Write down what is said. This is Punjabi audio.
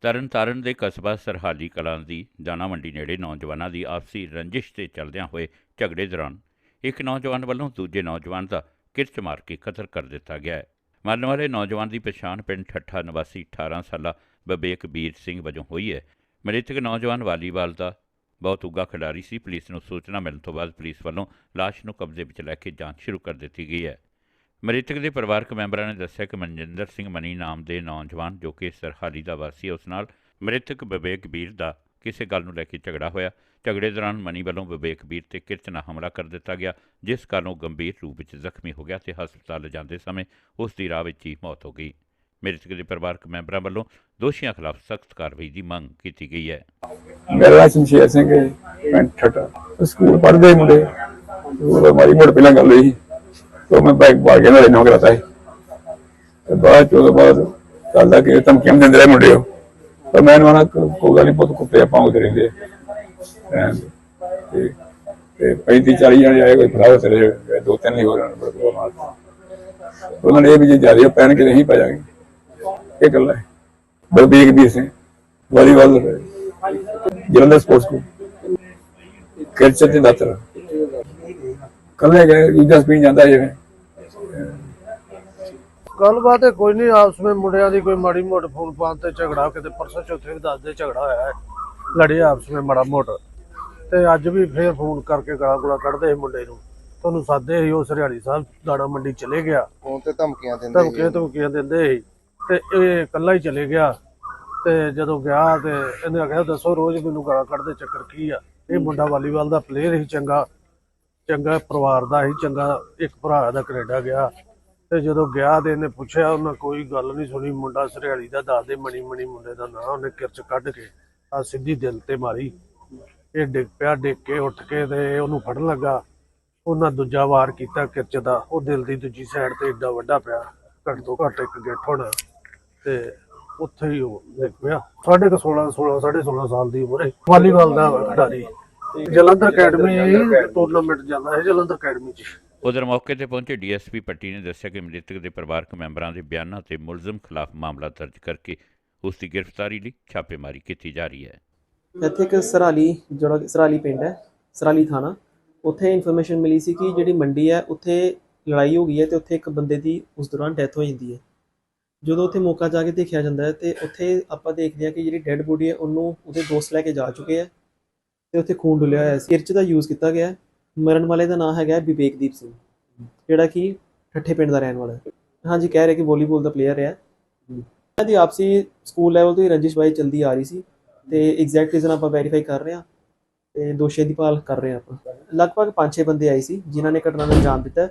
ਤਰਨਤਾਰਨ ਦੇ ਕਸਬਾ ਸਰਹਾਲੀ ਕਲਾਂ ਦੀ ਦਾਣਾ ਮੰਡੀ ਨੇੜੇ ਨੌਜਵਾਨਾਂ ਦੀ ਆਪਸੀ ਰੰਜਿਸ਼ ਤੇ ਚੱਲਦਿਆਂ ਹੋਏ ਝਗੜੇ ਦੌਰਾਨ ਇੱਕ ਨੌਜਵਾਨ ਵੱਲੋਂ ਦੂਜੇ ਨੌਜਵਾਨ ਦਾ ਕਿਰਚ ਮਾਰ ਕੇ ਕਤਲ ਕਰ ਦਿੱਤਾ ਗਿਆ ਹੈ। ਮਰਨ ਵਾਲੇ ਨੌਜਵਾਨ ਦੀ ਪਛਾਣ ਪਿੰਡ ਠੱਠਾ ਨਿਵਾਸੀ 18 ਸਾਲਾ ਬਬੇਕ ਬੀਰ ਸਿੰਘ ਵਜੋਂ ਹੋਈ ਹੈ। ਮ੍ਰਿਤਕ ਨੌਜਵਾਨ ਵਾਲੀਬਾਲ ਦਾ ਬਹੁਤ ਉੱਗਾ ਖਿਡਾਰੀ ਸੀ। ਪੁਲਿਸ ਨੂੰ ਸੂਚਨਾ ਮਿਲਣ ਤੋਂ ਬਾਅਦ ਪੁਲਿਸ ਵੱਲੋਂ ਲਾਸ਼ ਨੂੰ ਕਬਜ਼ੇ ਵਿੱਚ ਲੈ ਕੇ ਜਾਂਚ ਸ਼ੁਰੂ ਕਰ ਦਿੱਤੀ ਗਈ ਹੈ। ਮ੍ਰਿਤਕ ਦੇ ਪਰਿਵਾਰਕ ਮੈਂਬਰਾਂ ਨੇ ਦੱਸਿਆ ਕਿ ਮਨਜਿੰਦਰ ਸਿੰਘ ਮਨੀ ਨਾਮ ਦੇ ਨੌਜਵਾਨ ਜੋ ਕਿ ਸਰਹਾਲੀ ਦਾ ਵਾਸੀ ਹੈ ਉਸ ਨਾਲ ਮ੍ਰਿਤਕ ਵਿਵੇਕ ਵੀਰ ਦਾ ਕਿਸੇ ਗੱਲ ਨੂੰ ਲੈ ਕੇ ਝਗੜਾ ਹੋਇਆ। ਝਗੜੇ ਦੌਰਾਨ ਮਨੀ ਵੱਲੋਂ ਵਿਵੇਕ ਵੀਰ ਤੇ ਕਿਰਚ ਹਮਲਾ ਕਰ ਦਿੱਤਾ ਗਿਆ, ਜਿਸ ਕਾਰਨ ਉਹ ਗੰਭੀਰ ਰੂਪ ਵਿੱਚ ਜ਼ਖਮੀ ਹੋ ਗਿਆ ਤੇ ਹਸਪਤਾਲ ਲਿਜਾਂਦੇ ਸਮੇਂ ਉਸ ਦੀ ਰਾਹ ਵਿੱਚ ਹੀ ਮੌਤ ਹੋ ਗਈ। ਮ੍ਰਿਤਕ ਦੇ ਪਰਿਵਾਰਕ ਮੈਂਬਰਾਂ ਵੱਲੋਂ ਦੋਸ਼ੀਆਂ ਖਿਲਾਫ ਸਖਤ ਕਾਰਵਾਈ ਦੀ ਮੰਗ ਕੀਤੀ ਗਈ ਹੈ। ਮੇਰਾ ਨਾਮ ਸ਼ਮਸ਼ੇਰ ਸਿੰਘ ਹੈ ਪਿੰਡ ਠੱਟਾ ਸਕੂਲ ਪੜ੍ਹਦੇ ਮੁੰਡੇ। ਉਹ ਮਾਰੀ ਮੋੜ ਪਹਿਲਾਂ ਗੱਲ ਹੋਈ तो मैं बाइक पा के ना रहना कराता है ਤੇ ਬਾਅਦ ਚੋਂ ਉਹਦੇ ਬਾਅਦ ਕੱਲ ਦਾ ਕਿ ਧਮਕੀਆਂ ਵੀ ਦਿੰਦੇ ਰਹੇ ਮੁੰਡੇ ਉਹ ਪਰ ਮੈਂ ਉਹਨਾਂ ਕੋਈ ਗੱਲ ਨਹੀਂ ਪੁੱਤ ਕੁੱਤੇ ਆਪਾਂ ਉਹਦੇ ਰਹਿੰਦੇ ਆ। ਤੇ ਤੇ 35 40 ਜਣੇ ਆਏ ਕੋਈ ਭਰਾ ਤੇਰੇ ਜਿਹੜੇ ਦੋ ਤਿੰਨ ਹੀ ਹੋ ਰਹੇ ਨੇ ਬੜਾ ਮਾਰ ਉਹਨਾਂ ਨੇ ਇਹ ਵੀ ਜੇ ਜਿਆਦਾ ਪੈਣ ਕੇ ਨਹੀਂ ਪਾ ਜਾਗੇ ਇਹ ਗੱਲ ਹੈ ਬਲਬੀਰ ਵੀਰ ਸਿੰਘ ਵਾਲੀਬਾਲ ਜਲੰਧਰ ਸਪੋਰਟਸ ਕੋ ਕਿਰਚਤ ਦੇ ਦਾਤਰ ਕੱਲੇ ਗਏ ਦੂਜਾ ਸਪੀਨ ਜਾਂਦਾ ਜਿਵੇਂ। ਗੱਲਬਾਤ ਹੈ ਕੋਈ ਨਹੀਂ ਆਪਸ ਵਿੱਚ ਮੁੰਡਿਆਂ ਦੀ ਕੋਈ ਮਾੜੀ ਮੋਟ ਫੋਨ ਪਾਉਣ ਤੇ ਝਗੜਾ ਕਿਤੇ ਪਰਸੋਂ ਚੌਥੇ ਵੀ ਦੱਸਦੇ ਝਗੜਾ ਹੋਇਆ ਹੈ। ਲੜੇ ਆਪਸ ਵਿੱਚ ਮਾੜਾ ਮੋਟ। ਤੇ ਅੱਜ ਵੀ ਫੇਰ ਫੋਨ ਕਰਕੇ ਗਲਾ ਗੁਲਾ ਕੱਢਦੇ ਸੀ ਮੁੰਡੇ ਨੂੰ। ਤੁਹਾਨੂੰ ਸਾਦੇ ਸੀ ਉਹ ਸਰਿਆੜੀ ਸਾਹਿਬ ਦਾਣਾ ਮੰਡੀ ਚਲੇ ਗਿਆ। ਫੋਨ ਤੇ ਧਮਕੀਆਂ ਦਿੰਦੇ ਧਮਕੀਆਂ ਧਮਕੀਆਂ ਦਿੰਦੇ ਸੀ। ਤੇ ਇਹ ਇਕੱਲਾ ਹੀ ਚਲੇ ਗਿਆ। ਤੇ ਜਦੋਂ ਗਿਆ ਤੇ ਇਹਨੇ ਆਖਿਆ ਦੱਸੋ ਰੋਜ਼ ਮੈਨੂੰ ਗਾਲਾਂ ਕੱਢਦੇ ਚੱਕਰ ਕੀ ਆ? ਇਹ ਮੁੰਡਾ ਵਾਲੀਬਾਲ ਦਾ ਪਲੇਅਰ ਸੀ ਚੰਗਾ। ਚੰਗਾ ਪਰਿਵਾਰ ਦਾ ਸੀ, ਚੰਗਾ ਇੱਕ ਭਰਾ ਦਾ ਕੈਨੇਡਾ ਗਿਆ। ਤੇ ਜਦੋਂ ਗਿਆ ਤੇ ਇਹਨੇ ਪੁੱਛਿਆ, ਉਹਨਾਂ ਕੋਈ ਗੱਲ ਨਹੀਂ ਸੁਣੀ। ਮੁੰਡਾ ਸਰਿਆਲੀ ਦਾ ਦੱਸਦੇ, ਮਣੀ ਮਣੀ ਮੁੰਡੇ ਦਾ ਨਾਂ ਉਹਨੇ ਕਿਰਚ ਕੱਢ ਕੇ ਆ ਸਿੱਧੀ ਦਿਲ ਤੇ ਮਾਰੀ। ਇਹ ਡਿੱਗ ਪਿਆ, ਡਿੱਗ ਕੇ ਉੱਠ ਕੇ ਤੇ ਉਹਨੂੰ ਫੜਨ ਲੱਗਾ। ਉਹਨਾਂ ਦੂਜਾ ਵਾਰ ਕੀਤਾ ਕਿਰਚ ਦਾ। ਉਹ ਦਿਲ ਦੀ ਦੂਜੀ ਸਾਈਡ ਤੇ ਏਡਾ ਵੱਡਾ ਪਿਆ, ਘੱਟ ਤੋਂ ਘੱਟ ਇੱਕ ਗਿੱਠ ਹੋਣਾ। ਤੇ ਉੱਥੇ ਹੀ ਉਹ ਡਿੱਗ ਪਿਆ। ਸਾਢੇ ਕੁ 16 16 16.5 ਸਾਲ ਦੀ ਉਮਰ ਹੈ ਵਾਲੀਬਾਲ ਦਾ ਖਿਡਾਰੀ। ਜਲੰਧਰ ਅਕੈਡਮੀ ਟੂਰਨਾਮੈਂਟ ਜਾਂਦਾ ਹੈ ਜਲੰਧਰ ਅਕੈਡਮੀ ਚ। ਉਧਰ ਮੌਕੇ ਤੇ ਪਹੁੰਚੇ ਡੀਐਸਪੀ ਪੱਟੀ ਨੇ ਦੱਸਿਆ ਕਿ ਮ੍ਰਿਤਕ ਦੇ ਪਰਿਵਾਰਕ ਮੈਂਬਰਾਂ ਦੇ ਬਿਆਨਾਂ ਤੇ ਮੁਲਜ਼ਮ ਖਿਲਾਫ ਮਾਮਲਾ ਦਰਜ ਕਰਕੇ ਉਸ ਦੀ ਗ੍ਰਿਫਤਾਰੀ ਲਈ ਛਾਪੇਮਾਰੀ ਕੀਤੀ ਜਾ ਰਹੀ ਹੈ। ਇੱਥੇ ਇੱਕ ਸਰਾਲੀ ਜਿਹੜਾ ਸਰਾਲੀ ਪਿੰਡ ਹੈ ਸਰਾਲੀ ਥਾਣਾ ਉੱਥੇ ਇਨਫੋਰਮੇਸ਼ਨ ਮਿਲੀ ਸੀ ਕਿ ਜਿਹੜੀ ਮੰਡੀ ਹੈ ਉੱਥੇ ਲੜਾਈ ਹੋ ਗਈ ਹੈ ਤੇ ਉੱਥੇ ਇੱਕ ਬੰਦੇ ਦੀ ਉਸ ਦੌਰਾਨ ਡੈਥ ਹੋ ਜਾਂਦੀ ਹੈ। ਜਦੋਂ ਉੱਥੇ ਮੌਕਾ ਜਾ ਕੇ ਦੇਖਿਆ ਜਾਂਦਾ ਹੈ ਤੇ ਉੱਥੇ ਆਪਾਂ ਦੇਖਦੇ ਹਾਂ ਕਿ ਜਿਹੜੀ ਡੈੱਡ ਬੋਡੀ ਹੈ ਉਹਨੂੰ ਉਹਦੇ ਦੋਸਤ ਲੈ ਕੇ ਜਾ ਚੁੱਕੇ ਹੈ। ਤੇ ਉੱਥੇ ਖੂਨ ਡੁੱਲਿਆ ਹੋਇਆ ਸੀ। ਕਿਰਚ ਦਾ ਯੂਜ਼ ਕੀਤਾ ਗਿਆ। ਮਰਨ ਵਾਲੇ ਦਾ ਨਾਮ ਹੈਗਾ ਵਿਵੇਕਦੀਪ ਸਿੰਘ, ਜਿਹੜਾ ਕਿ ਠੱਠੇ ਪਿੰਡ ਦਾ ਰਹਿਣ ਵਾਲਾ ਹੈ। ਹਾਂਜੀ, ਕਹਿ ਰਹੇ ਕਿ ਵਾਲੀਬਾਲ ਦਾ ਪਲੇਅਰ ਹੈ ਇਹਨਾਂ ਦੀ ਆਪਸੀ ਸਕੂਲ ਲੈਵਲ ਤੋਂ ਹੀ ਰੰਜਿਸ਼ ਬਾਈ ਚਲਦੀ ਆ ਰਹੀ ਸੀ ਤੇ ਐਗਜ਼ੈਕਟ ਰੀਜ਼ਨ ਆਪਾਂ ਵੈਰੀਫਾਈ ਕਰ ਰਹੇ ਹਾਂ ਤੇ ਦੋਸ਼ੀ ਦੀ ਭਾਲ ਕਰ ਰਹੇ ਹਾਂ ਆਪਾਂ। ਲਗਭਗ 5-6 ਬੰਦੇ ਆਏ ਸੀ, ਜਿਨ੍ਹਾਂ ਨੇ ਘਟਨਾ ਨੂੰ ਅੰਜਾਮ ਦਿੱਤਾ।